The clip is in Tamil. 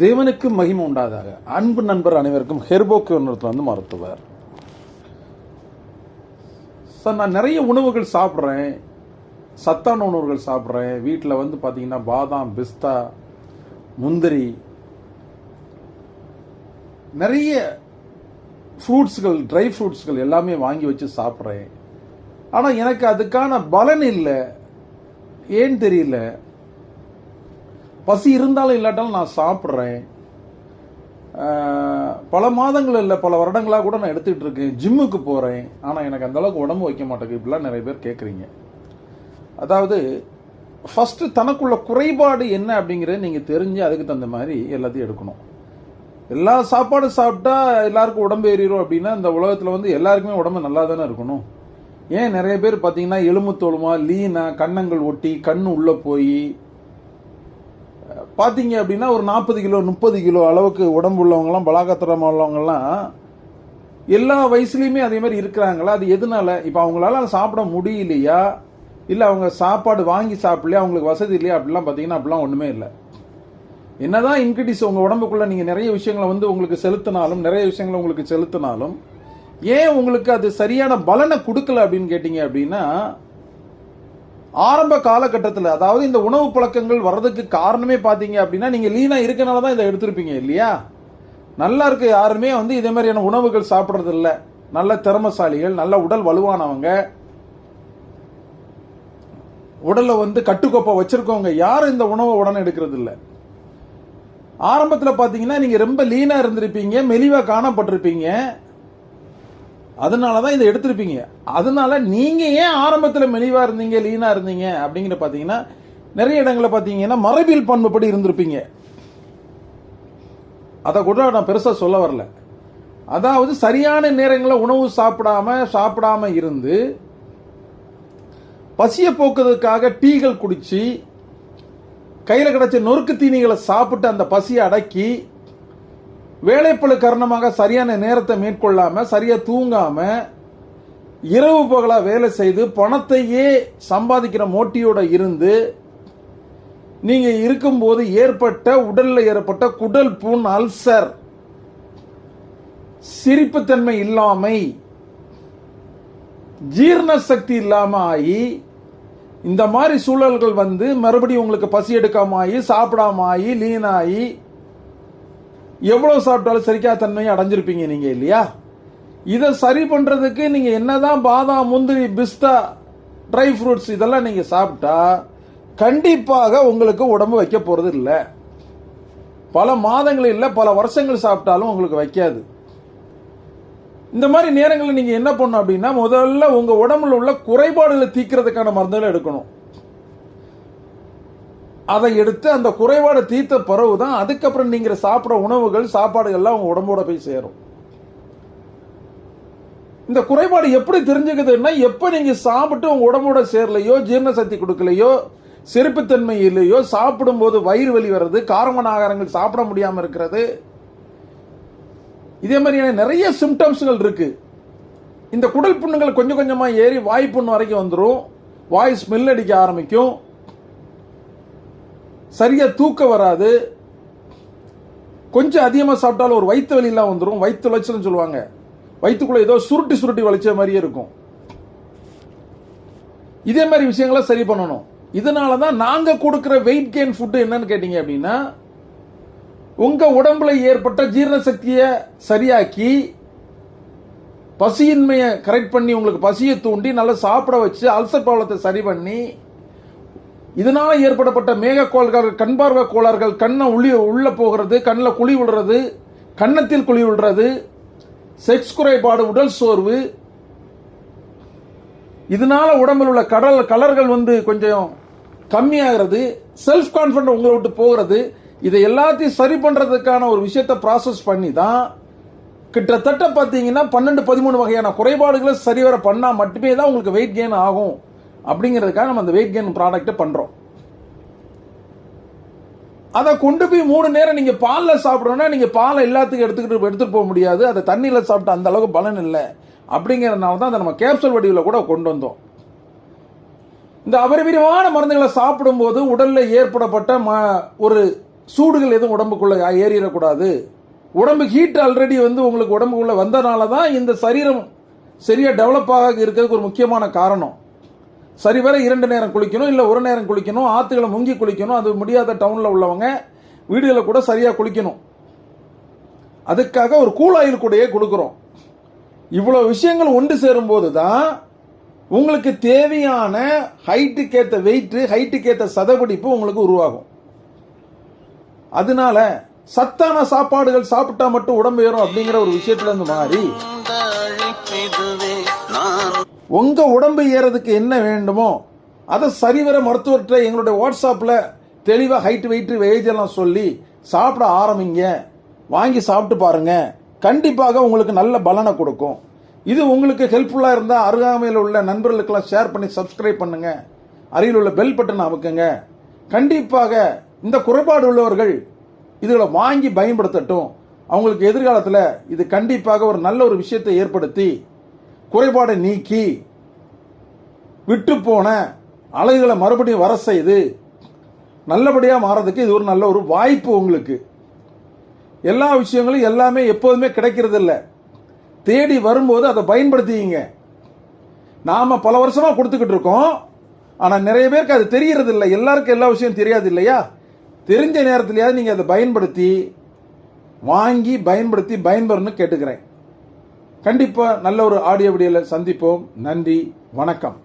தேவனுக்கு மகிமை உண்டாதாக. அன்பு நண்பர் அனைவருக்கும் ஹெர்போக்கு வந்து மருத்துவர். சார் நான் நிறைய உணவுகள் சாப்பிட்றேன். சத்தான உணவுகள் சாப்பிட்றேன். வீட்டில் வந்து பார்த்தீங்கன்னா பாதாம் பிஸ்தா முந்திரி. நிறைய ஃப்ரூட்ஸ்கள் ட்ரை ஃப்ரூட்ஸ்கள் எல்லாமே வாங்கி வச்சு சாப்பிட்றேன். ஆனால் எனக்கு அதுக்கான பலன் இல்லை. ஏன் தெரியல? பசி இருந்தாலும் இல்லாட்டாலும் நான் சாப்பிட்றேன். பல மாதங்கள் இல்லை பல வருடங்களாக கூட நான் எடுத்துக்கிட்டு இருக்கேன். ஜிம்முக்கு போகிறேன் ஆனால் எனக்கு அந்த அளவுக்கு உடம்பு வைக்க மாட்டேங்குது. இப்படிலாம் நிறைய பேர் கேட்குறீங்க அதாவது ஃபஸ்ட்டு தனக்குள்ள குறைபாடு என்ன அப்படிங்கிறத நீங்கள் தெரிஞ்சு அதுக்கு தகுந்த மாதிரி எல்லாத்தையும் எடுக்கணும். எல்லா சாப்பாடும் சாப்பிட்டா எல்லாருக்கும் உடம்பு ஏறிடும் அப்படின்னா இந்த உலகத்தில் வந்து எல்லாருக்குமே உடம்பு நல்லா தானே இருக்கணும். ஏன் நிறைய பேர் பார்த்தீங்கன்னா எலும்பு தோலுமா லீனா கன்னங்கள் ஒட்டி கண் உள்ளே போய் பார்த்தீங்க அப்படின்னா ஒரு நாற்பது கிலோ முப்பது கிலோ அளவுக்கு உடம்பு உள்ளவங்கலாம் பலாகத்திரம் உள்ளவங்கலாம் எல்லா வயசுலையுமே அதே மாதிரி இருக்கிறாங்களா? அது எதனால? இப்போ அவங்களால சாப்பிட முடியலையா? இல்லை அவங்க சாப்பாடு வாங்கி சாப்பிடலையா? அவங்களுக்கு வசதி இல்லையா? அப்படிலாம் பார்த்தீங்கன்னா அப்படிலாம் ஒன்றுமே இல்லை. என்னதான் இன்கிரீஸ் உங்கள் உடம்புக்குள்ள நீங்கள் நிறைய விஷயங்களை வந்து உங்களுக்கு செலுத்தினாலும் நிறைய விஷயங்களை உங்களுக்கு செலுத்தினாலும் ஏன் உங்களுக்கு அது சரியான பலனை கொடுக்கல அப்படின்னு கேட்டீங்க அப்படின்னா ஆரம்ப காலகட்டத்தில் அதாவது இந்த உணவு பழக்கங்கள் வர்றதுக்கு காரணமே பார்த்தீங்க அப்படின்னா நீங்கள் லீனாக இருக்கனால தான் இதை எடுத்திருப்பீங்க இல்லையா? நல்லா இருக்க யாருமே வந்து இதே மாதிரியான உணவுகள் சாப்பிட்றது இல்லை நல்ல திறமசாலிகள் நல்ல உடல் வலுவானவங்க. உடலை வந்து கட்டுக்கோப்பை வச்சிருக்கவங்க யாரும் இந்த உணவை உடனே எடுக்கிறது இல்லை ஆரம்பத்தில் பார்த்தீங்கன்னா நீங்கள் ரொம்ப லீனாக இருந்திருப்பீங்க மெலிவாக காணப்பட்டிருப்பீங்க. அதனால தான் இதை எடுத்திருப்பீங்க. அதனால நீங்கள் ஏன் ஆரம்பத்தில் மெலிவாக இருந்தீங்க லீனாக இருந்தீங்க அப்படிங்கிற பார்த்தீங்கன்னா நிறைய இடங்களில் பார்த்தீங்கன்னா மரபியல் பண்புப்படி இருந்திருப்பீங்க. அதை கூட நான் பெருசாக சொல்ல வரல. அதாவது சரியான நேரங்களில் உணவு சாப்பிடாம சாப்பிடாம இருந்து பசியை போக்குறதுக்காக டீகள் குடிச்சு கையில் கிடைச்ச நொறுக்கு தீனிகளை சாப்பிட்டு அந்த பசியை அடக்கி வேலைப்பளு காரணமாக சரியான நேரத்தை மேற்கொள்ளாம சரியா தூங்காம இரவு பகலா வேலை செய்து பணத்தையே சம்பாதிக்கிற மோட்டியோட இருந்து நீங்க இருக்கும்போது ஏற்பட்ட உடல்ல ஏற்பட்ட குடல் புண் அல்சர் சிரிப்புத்தன்மை இல்லாமை ஜீரண சக்தி இல்லாம ஆகி இந்த மாதிரி சூழல்கள் வந்து மறுபடியும் உங்களுக்கு பசி எடுக்காம ஆகி சாப்பிடாம ஆகி லீன் ஆகி எவ்வளவு சாப்பிட்டாலும் சரிக்கா தன்மையை அடைஞ்சிருப்பீங்க நீங்க இல்லையா? இதை சரி பண்றதுக்கு நீங்க என்னதான் பாதாம் முந்திரி பிஸ்தா ட்ரை ஃப்ரூட்ஸ் இதெல்லாம் நீங்க சாப்பிட்டா கண்டிப்பாக உங்களுக்கு உடம்பு வைக்க போறது இல்லை. பல மாதங்கள் இல்லை பல வருஷங்கள் சாப்பிட்டாலும் உங்களுக்கு வைக்காது. இந்த மாதிரி நேரங்களில் நீங்கள் என்ன பண்ணணும் அப்படின்னா முதல்ல உங்கள் உடம்புல உள்ள குறைபாடுகளை தீக்கிறதுக்கான மருந்துகளை எடுக்கணும். அதை எடுத்து அந்த குறைபாடு தீர்த்த பிறகு தான் அதுக்கப்புறம் நீங்கள் சாப்பிட்ற உணவுகள் சாப்பாடுகள்லாம் உங்கள் உடம்போட போய் சேரும். இந்த குறைபாடு எப்படி தெரிஞ்சுக்குதுன்னா எப்போ நீங்கள் சாப்பிட்டு உங்கள் உடம்போட சேரலையோ ஜீரண சக்தி கொடுக்கலையோ செருப்புத்தன்மை இல்லையோ சாப்பிடும்போது வயிறு வலி வர்றது காரமான ஆகாரங்கள் சாப்பிட முடியாமல் இருக்கிறது இதே மாதிரியான நிறைய சிம்டம்ஸ்கள் இருக்குது இந்த குடல் புண்ணுகள் கொஞ்சம் கொஞ்சமாக ஏறி வாய் புண்ணு வரைக்கும் வந்துடும் வாய் ஸ்மெல் அடிக்க ஆரம்பிக்கும். சரியாக தூக்கம் வராது. கொஞ்சம் அதிகமாக சாப்பிட்டாலும் ஒரு வயிற்று வலியெல்லாம் வந்துடும் வயிற்று வளைச்சல்னு சொல்லுவாங்க. வயிற்றுக்குள்ள ஏதோ சுருட்டி சுருட்டி வளைச்ச மாதிரியே இருக்கும். இதே மாதிரி விஷயங்களை சரி பண்ணணும். இதனால தான் நாங்கள் கொடுக்குற வெயிட் கெயின் ஃபுட்டு என்னன்னு கேட்டீங்க அப்படின்னா உங்கள் உடம்புல ஏற்பட்ட ஜீரண சக்தியை சரியாக்கி பசியின்மையை கரெக்ட் பண்ணி உங்களுக்கு பசியை தூண்டி நல்லா சாப்பிட வச்சு அல்சர் ப்ராப்ளத்தை சரி பண்ணி இதனால ஏற்படப்பட்ட மேகக்கோள்கள் கண் பார்வை கோளாறுகள் கண்ணை உள்ளி உள்ளே போகிறது கண்ணில் குழி விடுறது கன்னத்தில் குழி விடுறது செக்ஸ் குறைபாடு உடல் சோர்வு. இதனால உடம்பில் உள்ள கடல் கலர்கள் வந்து கொஞ்சம் கம்மியாகிறது. செல்ஃப் கான்ஃபிடன்ட் உங்களை விட்டு போகிறது. இதை எல்லாத்தையும் சரி பண்ணுறதுக்கான ஒரு விஷயத்தை ப்ராசஸ் பண்ணி தான் கிட்டத்தட்ட பார்த்தீங்கன்னா பன்னெண்டு பதிமூணு வகையான குறைபாடுகளை சரிவர பண்ணால் மட்டுமே தான் உங்களுக்கு வெயிட் கெயின் ஆகும். அப்படிங்கிறதுக்காக நம்ம அந்த வெயிட் கெயின் ப்ராடக்ட்டை பண்ணுறோம் அதை கொண்டு போய் மூணு நேரம் நீங்க பாலில் சாப்பிடணும்னா நீங்க பாலை எல்லாத்துக்கும் எடுத்துக்கிட்டு எடுத்துட்டு போக முடியாது. அதை தண்ணியில் சாப்பிட்டு அந்த அளவுக்கு பலன் இல்லை. அப்படிங்கிறதுனால தான் அதை நம்ம கேப்சூல் வடிவில் கூட கொண்டு வந்தோம். இந்த அபரிமிதமான மருந்துகளை சாப்பிடும்போது உடலில் ஏற்படப்பட்ட ம- ஒரு சூடுகள் எதுவும் உடம்புக்குள்ளே ஏறிடக்கூடாது. உடம்பு ஹீட் ஆல்ரெடி வந்து உங்களுக்கு உடம்புக்குள்ளே வந்தனால தான் இந்த சரீரம் சரியாக டெவலப் ஆக இருக்கிறதுக்கு ஒரு முக்கியமான காரணம். சரிவர இரண்டு நேரம் குளிக்கணும் இல்லை ஒரு நேரம் குளிக்கணும் ஆற்றுகளை முங்கி குளிக்கணும் அது முடியாத டவுனில் உள்ளவங்க வீடுகளை கூட சரியாக குளிக்கணும். அதுக்காக ஒரு கூழாயில் கூடையே கொடுக்குறோம். இவ்வளோ விஷயங்கள் ஒன்று சேரும்போது தான் உங்களுக்கு தேவையான ஹைட்டுக்கு ஏற்ற வெயிட்டு ஹைட்டுக்கு ஏற்ற சதபிடிப்பு உங்களுக்கு உருவாகும். அதனால சத்தான சாப்பாடுகள் சாப்பிட்டா மட்டும் உடம்பு ஏறும் அப்படிங்கிற ஒரு விஷயத்துல இருந்து மாறி உங்கள் உடம்பு ஏறதுக்கு என்ன வேண்டுமோ அதை சரிவர மருத்துவர்கிட்ட எங்களுடைய வாட்ஸ்அப்பில் தெளிவாக ஹைட் வெயிட் ஏஜ் எல்லாம் சொல்லி சாப்பிட ஆரம்பிங்க. வாங்கி சாப்பிட்டு பாருங்க. கண்டிப்பாக உங்களுக்கு நல்ல பலனை கொடுக்கும். இது உங்களுக்கு ஹெல்ப்ஃபுல்லாக இருந்தால் அருகாமையில் உள்ள நண்பர்களுக்கெல்லாம் ஷேர் பண்ணி சப்ஸ்கிரைப் பண்ணுங்க. அருகில் உள்ள பெல் பட்டன் அமுக்குங்க. கண்டிப்பாக இந்த குறைபாடு உள்ளவர்கள் இதுகளை வாங்கி பயன்படுத்தட்டும். அவங்களுக்கு எதிர்காலத்தில் இது கண்டிப்பாக ஒரு நல்ல ஒரு விஷயத்தை ஏற்படுத்தி குறைபாடை நீக்கி விட்டு போன அழகுகளை மறுபடியும் வர செய்து நல்லபடியாக மாறதுக்கு இது ஒரு நல்ல ஒரு வாய்ப்பு உங்களுக்கு. எல்லா விஷயங்களும் எல்லாமே எப்போதுமே கிடைக்கிறது இல்லை தேடி வரும்போது அதை பயன்படுத்திங்க நாம் பல வருஷமாக கொடுத்துக்கிட்டு இருக்கோம். ஆனால் நிறைய பேருக்கு அது தெரியறது இல்லை எல்லாருக்கும் எல்லா விஷயம் தெரியாது இல்லையா? தெரிஞ்ச நேரத்திலேயாவது நீங்கள் அதை பயன்படுத்தி வாங்கி பயன்படுத்தி பயன்பெறணும்னு கேட்டுக்கிறேன். கண்டிப்பாக நல்ல ஒரு ஆடியோ வீடியோவில் சந்திப்போம். நன்றி. வணக்கம்.